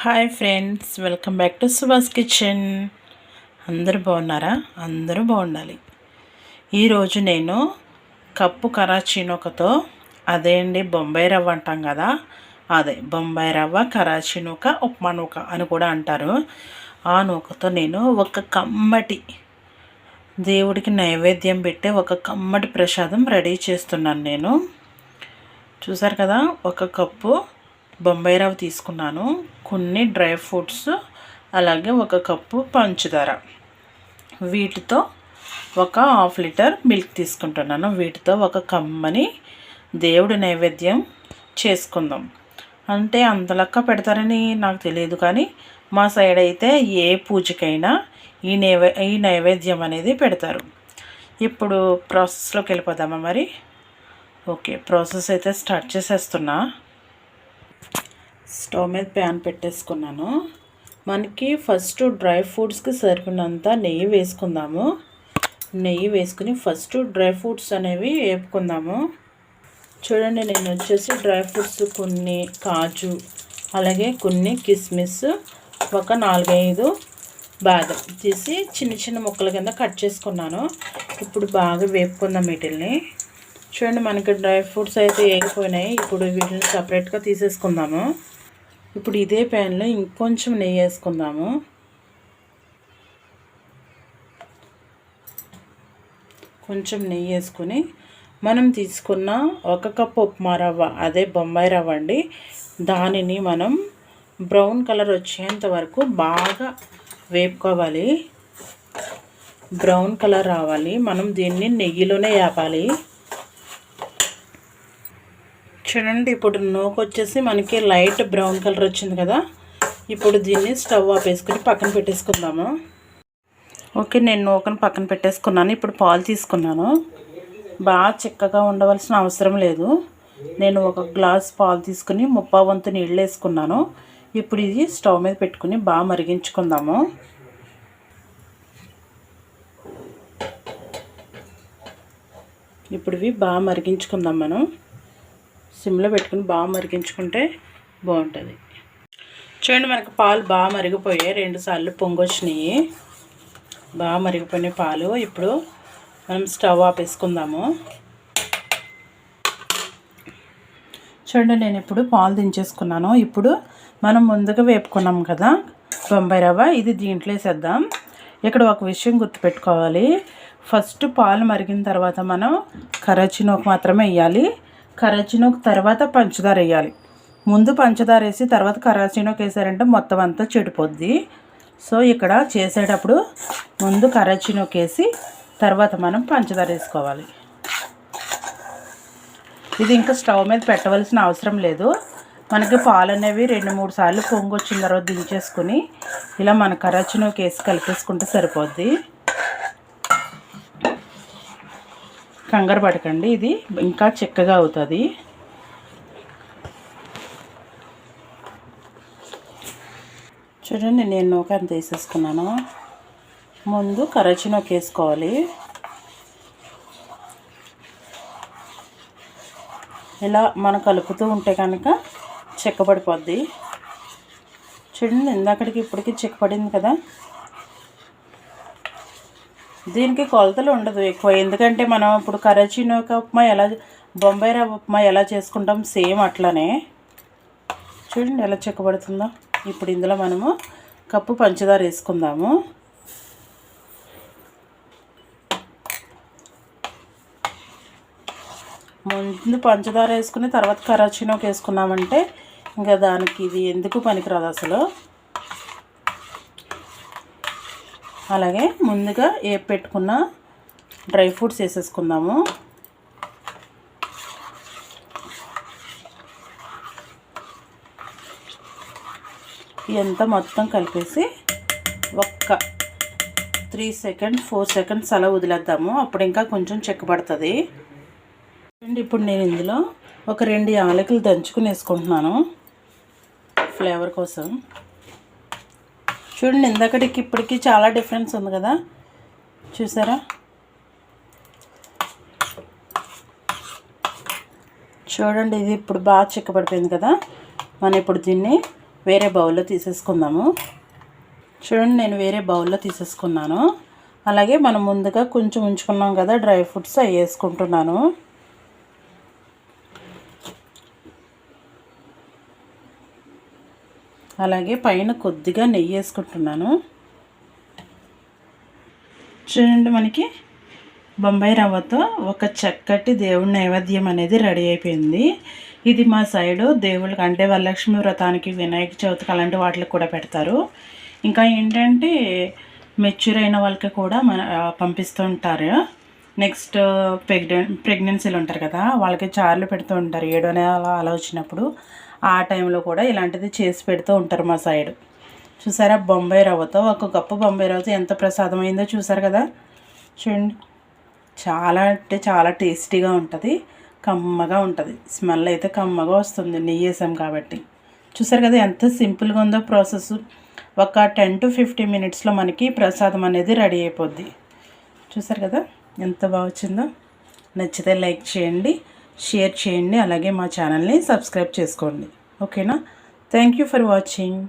Hi friends welcome back to Subhash kitchen. అందరూ బాగున్నారా? అందరూ బాగుండాలి. ఈరోజు నేను కప్పు కరాచీ నూకతో అదే అండి బొంబాయి రవ్వ అంటాం కదా? అదే బొంబాయి రవ్వ కరాచీ నూక ఉప్మా నూక అని కూడా అంటారు. ఆ నూకతో నేను ఒక కమ్మటి దేవుడికి నైవేద్యం పెట్టే ఒక కమ్మటి ప్రసాదం రెడీ చేస్తున్నాను నేను. చూసారు కదా? ఒక కప్పు బొంబాయి రవ్వ తీసుకున్నాను. కొన్ని డ్రై ఫ్రూట్స్ అలాగే ఒక కప్పు పంచదార. వీటితో ఒక హాఫ్ లీటర్ మిల్క్ తీసుకుంటున్నాను. వీటితో ఒక కమ్మని దేవుడి నైవేద్యం చేసుకుందాం. అంటే అంతలక్క పెడతారని నాకు తెలియదు కానీ మా సైడ్ అయితే ఏ పూజకైనా ఈ నైవే ఈ నైవేద్యం అనేది పెడతారు. ఇప్పుడు ప్రాసెస్లోకి వెళ్ళిపోదామా మరి? ఓకే ప్రాసెస్ అయితే స్టార్ట్ చేసేస్తున్నా. స్టవ్ మీద ప్యాన్ పెట్టేసుకున్నాను. మనకి ఫస్ట్ డ్రై ఫ్రూట్స్కి సరిపడినంత నెయ్యి వేసుకుందాము. నెయ్యి వేసుకుని ఫస్ట్ డ్రై ఫ్రూట్స్ అనేవి వేపుకుందాము. చూడండి నేను వచ్చేసి డ్రై ఫ్రూట్స్ కొన్ని కాజు అలాగే కొన్ని కిస్మిస్ ఒక నాలుగైదు బాదం తీసి చిన్న చిన్న ముక్కల కింద కట్ చేసుకున్నాను. ఇప్పుడు బాగా వేపుకుందాం వీటిల్ని. చూడండి మనకి డ్రై ఫ్రూట్స్ అయితే వేగిపోయినాయి ఇప్పుడు వీటిని సపరేట్గా తీసేసుకుందాము. ఇప్పుడు ఇదే ప్యాన్లో ఇంకొంచెం నెయ్యి వేసుకుందాము. కొంచెం నెయ్యి వేసుకుని మనం తీసుకున్న ఒక కప్పు ఉప్మా రవ్వ అదే బొంబాయి రవ్వ అండి. దానిని మనం బ్రౌన్ కలర్ వచ్చేంత వరకు బాగా వేపుకోవాలి. బ్రౌన్ కలర్ రావాలి. మనం దీన్ని నెయ్యిలోనే వేపాలి. చూడండి ఇప్పుడు నూకు వచ్చేసి మనకి లైట్ బ్రౌన్ కలర్ వచ్చింది కదా. ఇప్పుడు దీన్ని స్టవ్ ఆపేసుకుని పక్కన పెట్టేసుకుందాము. ఓకే నేను నూకను పక్కన పెట్టేసుకున్నాను. ఇప్పుడు పాలు తీసుకున్నాను. బాగా చిక్కగా ఉండవలసిన అవసరం లేదు. నేను ఒక గ్లాస్ పాలు తీసుకుని ముప్పా వంతు నీళ్ళు వేసుకున్నాను. ఇప్పుడు ఇది స్టవ్ మీద పెట్టుకుని బాగా మరిగించుకుందాము. ఇప్పుడు ఇవి బాగా మరిగించుకుందాం మనం. సిమ్లో పెట్టుకుని బాగా మరిగించుకుంటే బాగుంటుంది. చూడండి మనకు పాలు బాగా మరిగిపోయాయి. రెండుసార్లు పొంగొచ్చినాయి. బాగా మరిగిపోయినాయి పాలు. ఇప్పుడు మనం స్టవ్ ఆపేసుకుందాము. చూడండి నేను ఇప్పుడు పాలు దించేసుకున్నాను. ఇప్పుడు మనం ముందుగా వేపుకున్నాం కదా బొంబాయి రవ్వ ఇది దీంట్లో వేసేద్దాం. ఇక్కడ ఒక విషయం గుర్తుపెట్టుకోవాలి. ఫస్ట్ పాలు మరిగిన తర్వాత మనం కరచినోకు మాత్రమే వేయాలి. కరాచీనోక్ తర్వాత పంచదార వేయాలి ముందు పంచదార వేసి తర్వాత కరాచీనోక్ వేసారంటే మొత్తం అంతా చెడిపోద్ది. సో ఇక్కడ చేసేటప్పుడు ముందు కరాచీనోక్ వేసి తర్వాత మనం పంచదార వేసుకోవాలి. ఇది ఇంకా స్టవ్ మీద పెట్టవలసిన అవసరం లేదు. మనకి పాలు అనేవి రెండు మూడు సార్లు పొంగు వచ్చిన తర్వాత దించేసుకుని ఇలా మన కరాచీనోకి వేసి కలిపేసుకుంటే సరిపోద్ది. కంగారు పడకండి ఇది ఇంకా చిక్కగా అవుతుంది. చూడండి నేను నూక అంత వేసేసుకున్నాను. ముందు కరచి నూక వేసుకోవాలి. ఇలా మనం కలుపుతూ ఉంటే కనుక చెక్కబడిపోద్ది చూడండి ఇందాకడికి ఇప్పటికి చెక్కపడింది కదా. దీనికి కొలతలు ఉండదు ఎక్కువ. ఎందుకంటే మనం ఇప్పుడు కరాచీ నూక ఉప్మా ఎలా బొంబాయి రవ్వ ఉప్మా ఎలా చేసుకుంటాం సేమ్ అట్లనే. చూడండి ఎలా చెక్కబడుతుందో. ఇప్పుడు ఇందులో మనము కప్పు పంచదార వేసుకుందాము. ముందు పంచదార వేసుకుని తర్వాత కరాచీ వేసుకున్నామంటే ఇంకా దానికి ఇది ఎందుకు పనికిరాదు అసలు? అలాగే ముందుగా ఏ పెట్టుకున్న డ్రై ఫ్రూట్స్ వేసేసుకుందాము. ఇదంతా మొత్తం కలిపేసి ఒక్క త్రీ సెకండ్ ఫోర్ సెకండ్స్ అలా వదిలేద్దాము. అప్పుడు ఇంకా కొంచెం చెక్కబడుతుంది అండ్ ఇప్పుడు నేను ఇందులో ఒక రెండు యాలకులు దంచుకుని వేసుకుంటున్నాను. ఫ్లేవర్ కోసం. చూడండి ఇందాకటికి ఇప్పటికి చాలా డిఫరెన్స్ ఉంది కదా. చూసారా? చూడండి ఇది ఇప్పుడు బాగా చిక్కబడిపోయింది కదా. మనం ఇప్పుడు దీన్ని వేరే బౌల్లో తీసేసుకుందాము. చూడండి నేను వేరే బౌల్లో తీసేసుకున్నాను. అలాగే మనం ముందుగా కొంచెం ఉంచుకున్నాం కదా డ్రై ఫ్రూట్స్ అవి వేసుకుంటున్నాను. అలాగే పైన కొద్దిగా నెయ్యి వేసుకుంటున్నాను. చూడండి మనకి బొంబాయి రవ్వతో ఒక చక్కటి దేవుడి నైవేద్యం అనేది రెడీ అయిపోయింది. ఇది మా సైడు దేవుళ్ళకి అంటే వరలక్ష్మి వ్రతానికి వినాయక చవితికి అలాంటి వాటికి కూడా పెడతారు. ఇంకా ఏంటంటే మెచ్యూర్ అయిన వాళ్ళకి కూడా మన పంపిస్తూ ఉంటారు. నెక్స్ట్ uh, ప్రెగ్నెన్ ప్రెగ్నెన్సీలు ఉంటారు కదా వాళ్ళకి చార్లు పెడుతూ ఉంటారు. ఏడో నెల అలా వచ్చినప్పుడు ఆ టైంలో కూడా ఇలాంటిది చేసి పెడుతూ ఉంటారు మా సైడ్. చూసారా? బొంబాయి రవ్వతో ఒక కప్పు బొంబాయి రవ్వతో ఎంత ప్రసాదమైందో చూసారు కదా? చూడండి. చాలా అంటే చాలా టేస్టీగా ఉంటుంది. కమ్మగా ఉంటుంది. స్మెల్ అయితే కమ్మగా వస్తుంది. నెయ్యి వేసాం కాబట్టి. చూసారు కదా ఎంత సింపుల్గా ఉందో ప్రాసెస్. ఒక టెన్ టు ఫిఫ్టీ మినిట్స్లో మనకి ప్రసాదం అనేది రెడీ అయిపోద్ది. చూసారు కదా? ఎంత బాగా వచ్చిందో నచ్చితే లైక్ చేయండి షేర్ చేయండి అలాగే మా ఛానల్ని సబ్స్క్రైబ్ చేసుకోండి. ఓకేనా? Thank you for watching